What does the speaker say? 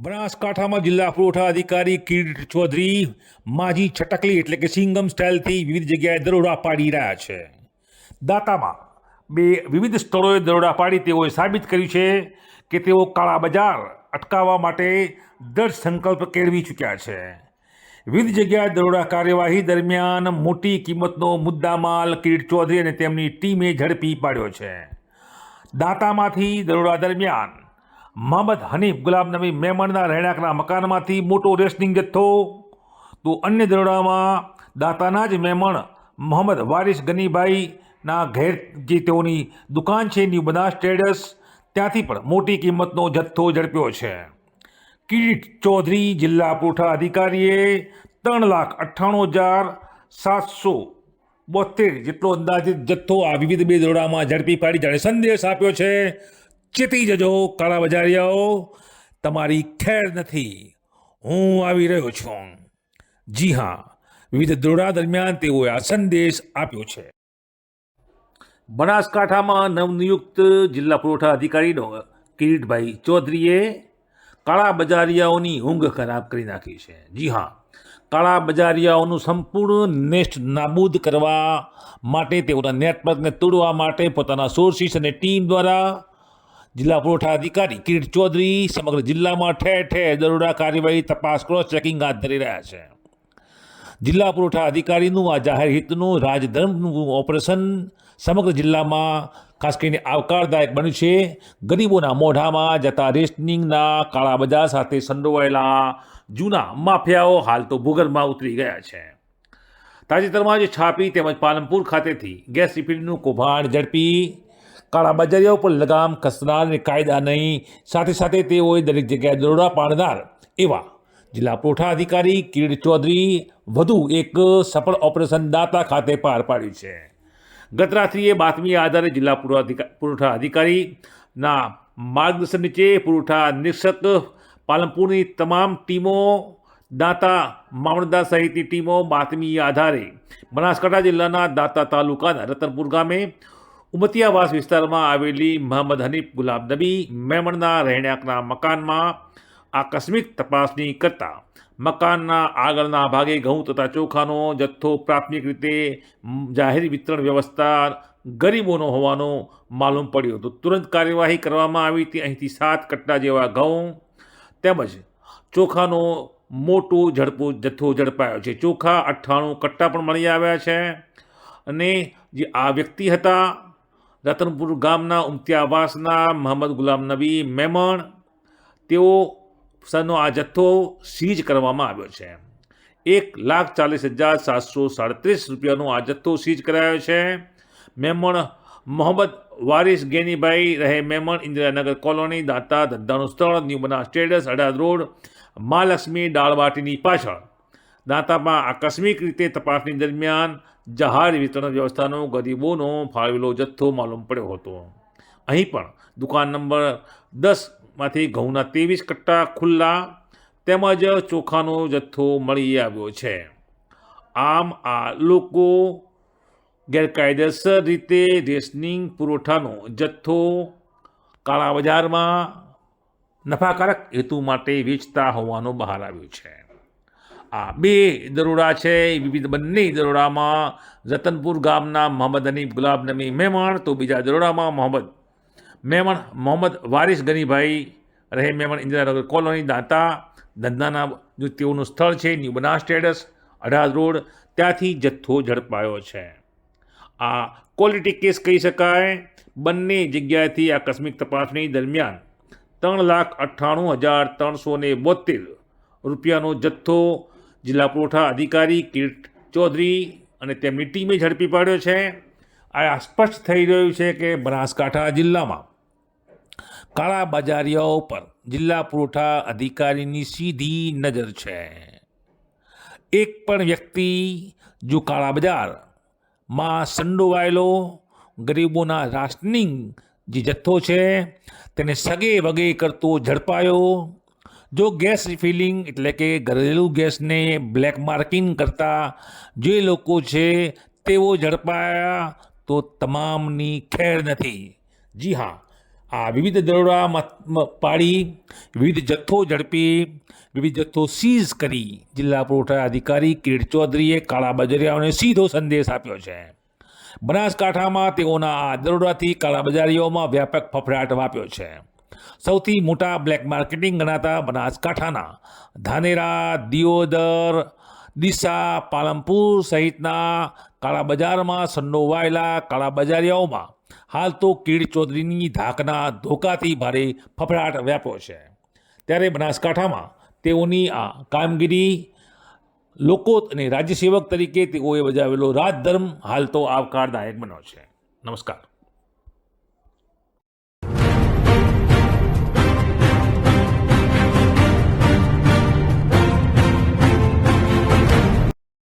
બનાસકાંઠામાં જિલ્લા પુરવઠા અધિકારી કિરીટ ચૌધરી માજી છટકલી એટલે કે સિંગમ સ્ટાઇલથી વિવિધ જગ્યાએ દરોડા પાડી રહ્યા છે. દાતામાં બે વિવિધ સ્થળોએ દરોડા પાડી તેઓએ સાબિત કર્યું છે કે તેઓ કાળા બજાર અટકાવવા માટે દૃઢ સંકલ્પ કેળવી ચૂક્યા છે. વિવિધ જગ્યાએ દરોડા કાર્યવાહી દરમિયાન મોટી કિંમતનો મુદ્દામાલ કિરીટ ચૌધરી અને તેમની ટીમે ઝડપી પાડ્યો છે. દાતામાંથી દરોડા દરમિયાન મોહમ્મદ હનીફ ગુલાબ નબી મેમણના રહેણાંકના મકાનમાંથી મોટો રેસનિંગ જથ્થો. તો અન્ય દરોડામાં દાતાના જ મેમણ મોહમ્મદ વારિસ ગનીભાઈના ઘેર જે તેઓની દુકાન છે, ન્યૂ બનાસ ટ્રેડર્સ, ત્યાંથી પણ મોટી કિંમતનો જથ્થો ઝડપ્યો છે. કિરીટ ચૌધરી જિલ્લા પુરવઠા અધિકારીએ ત્રણ લાખ અઠ્ઠાણું હજાર સાતસો બોતેર જેટલો અંદાજિત જથ્થો આ વિવિધ બે દરોડામાં ઝડપી પાડી જાણે સંદેશ આપ્યો છે. ચેતી જજો કાળા બજારિયાઓ તમારી ખેર નથી. હું આવી રહ્યો છું. જી હા, વિવિધ દોડા દરમિયાન તેઓએ આ સંદેશ આપ્યો છે. બનાસકાંઠામાં નવનિયુક્ત જિલ્લા પુરવઠા અધિકારીનો કિરીટભાઈ ચૌધરીએ કાળા બજારિયાઓની ઊંઘ ખરાબ કરી નાખી છે. જી હા કાળા બજારિયાઓનું સંપૂર્ણ નેસ્ટ નાબૂદ કરવા માટે તેઓના નેટવર્કને તોડવા માટે પોતાના સોર્સિસ અને ટીમ દ્વારા જિલ્લા પુરવઠા અધિકારી કિરીટ ચૌધરી સમગ્ર જિલ્લામાં ઠેર ઠેર દરોડા કાર્યવાહી, તપાસ, ક્રોસ ચેકિંગ હાથ ધરી રહ્યા છે. જિલ્લા પુરવઠા અધિકારીનું આ જાહેર હિતનું રાજધર્મનું ઓપરેશન સમગ્ર જિલ્લામાં ખાસ કરીને આવકારદાયક બન્યું છે. ગરીબોના મોઢામાં જતા રેશનિંગના કાળા બજાર સાથે સંડોવાયેલા જૂના માફિયાઓ હાલ તો ભૂગર્ભમાં ઉતરી ગયા છે. તાજેતરમાં જ છાપી તેમજ પાલનપુર ખાતેથી ગેસ રિફિલનું કૌભાંડ ઝડપી કાળા બજારીઓ પર લગામ, કસનાર અને કાયદા નહીં. સાથે સાથે તેઓએ દરેક જગ્યાએ દરોડા પાડનાર એવા જિલ્લા પુરવઠા અધિકારી કિરીટ ચૌધરી વધુ એક સફળ ઓપરેશન દાતા ખાતે પાર પાડ્યું છે. ગત બાતમી આધારે જિલ્લા પુરવઠા અધિકારીના માર્ગદર્શન નીચે પુરવઠા નિરીક્ષક, પાલનપુરની તમામ ટીમો, દાંતા, મામલતદાર સહિતની ટીમો બાતમી આધારે બનાસકાંઠા જિલ્લાના દાંતા તાલુકાના રતનપુર ગામે ઉમતિયાવાસ વિસ્તારમાં આવેલી મહંમદ હનીફ ગુલાબ નબી મેમણના રહેણાંકના મકાનમાં આકસ્મિક તપાસણી કરતા મકાનના આગળના ભાગે ઘઉં તથા ચોખાનો જથ્થો પ્રાથમિક રીતે જાહેર વિતરણ વ્યવસ્થા ગરીબોનો હોવાનો માલુમ પડ્યો હતો. તુરંત કાર્યવાહી કરવામાં આવી હતી અહીંથી સાત કટ્ટા જેવા ઘઉં તેમજ ચોખાનો મોટો ઝડપો જથ્થો ઝડપાયો છે. ચોખા અઠ્ઠાણું કટ્ટા પણ મળી આવ્યા છે અને જે આ વ્યક્તિ હતા રતનપુર ગામના ઉમતિયાવાસના મોહમ્મદ ગુલામ નબી મેમણ, તેઓ સનો આ જથ્થો સીઝ કરવામાં આવ્યો છે. એક લાખ ચાલીસ હજાર સાતસો સાડત્રીસ રૂપિયાનો આ જથ્થો સીઝ કરાયો છે. મેમણ મોહમ્મદ વારિસ ગેનીભાઈ રહે મેમણ ઇન્દિરાનગર કોલોની, દાતા ધંધાનું સ્થળ new Banas estates, Adad road, Mahalakshmi દાળબાટીની પાછળ. દાંતામાં આકસ્મિક રીતે તપાસણી દરમિયાન જહાજ વિતરણ વ્યવસ્થાનો ગરીબોનો ફાળવેલો જથ્થો માલુમ પડ્યો હતો. અહીં પણ દુકાન નંબર દસમાંથી ઘઉંના ત્રેવીસ કટ્ટા ખુલ્લા તેમજ ચોખાનો જથ્થો મળી આવ્યો છે. આમ આ લોકો ગેરકાયદેસર રીતે રેશનિંગ પુરવઠાનો જથ્થો કાળા બજારમાં નફાકારક હેતુ માટે વેચતા હોવાનું બહાર આવ્યું છે. આ બે દરોડા છે. વિવિધ બંને દરોડામાં રતનપુર ગામના મોહમ્મદ હનીફ ગુલાબ નમી મેમણ, તો બીજા દરોડામાં મોહમ્મદ મેમણ મોહમ્મદ વારિસ ગનીભાઈ, રહે મેમણ ઇન્દિરાનગર કોલોની, દાંતા, ધંધાના જો તેઓનું સ્થળ છે, ન્યૂ બનાસ સ્ટેટસ અઢાર રોડ, ત્યાંથી જથ્થો ઝડપાયો છે. આ ક્વોલિટી કેસ કહી શકાય. બંને જગ્યાએથી આકસ્મિક તપાસણી દરમિયાન ત્રણ લાખ અઠ્ઠાણું હજાર ત્રણસો બોતેર રૂપિયાનો જથ્થો જિલ્લા પુરવઠા અધિકારી કિર્ટ ચૌધરી અને તેમની ટીમે ઝડપી પાડ્યો છે. આ સ્પષ્ટ થઈ રહ્યું છે કે બનાસકાંઠા જિલ્લામાં કાળા બજારીઓ પર જિલ્લા પુરવઠા અધિકારીની સીધી નજર છે. એક પણ વ્યક્તિ જો કાળા બજારમાં સંડોવાયેલો ગરીબોના રાશનિંગ જે જથ્થો છે, તેને સગે વગે કરતો ઝડપાયો જો ગેસ રિફિલિંગ એટલે કે ઘરેલું ગેસને બ્લેક માર્કિંગ કરતા જે લોકો છે તેઓ ઝડપાયા તો તમામની ખેર નથી. જી હા, આ વિવિધ દરોડા પાડી, વિવિધ જથ્થો ઝડપી, વિવિધ જથ્થો સીઝ કરી. જિલ્લા પુરવઠા અધિકારી કિરીટ ચૌધરીએ કાળા બજારીઓને સીધો સંદેશ આપ્યો છે. બનાસકાંઠામાં તેઓના આ દરોડાથી કાળા બજારીઓમાં વ્યાપક ફફડાટ વાપ્યો છે. સૌથી મોટા બ્લેક માર્કેટિંગ ગણાતા બનાસકાંઠાના ધાનેરા, દિયોદર, ડીસા, પાલનપુર સહિતના કાળા બજારમાં સંડોવાયેલા કાળા બજારિયાઓમાં હાલ તો કીડ ચૌધરીની ધાકના ધોકાથી ભારે ફફડાટ વ્યાપ્યો છે. ત્યારે બનાસકાંઠામાં તેઓની આ કામગીરી લોકો અને રાજ્યસેવક તરીકે તેઓએ બજાવેલો રાજધર્મ હાલ તો આવકારદાયક બન્યો છે. નમસ્કાર.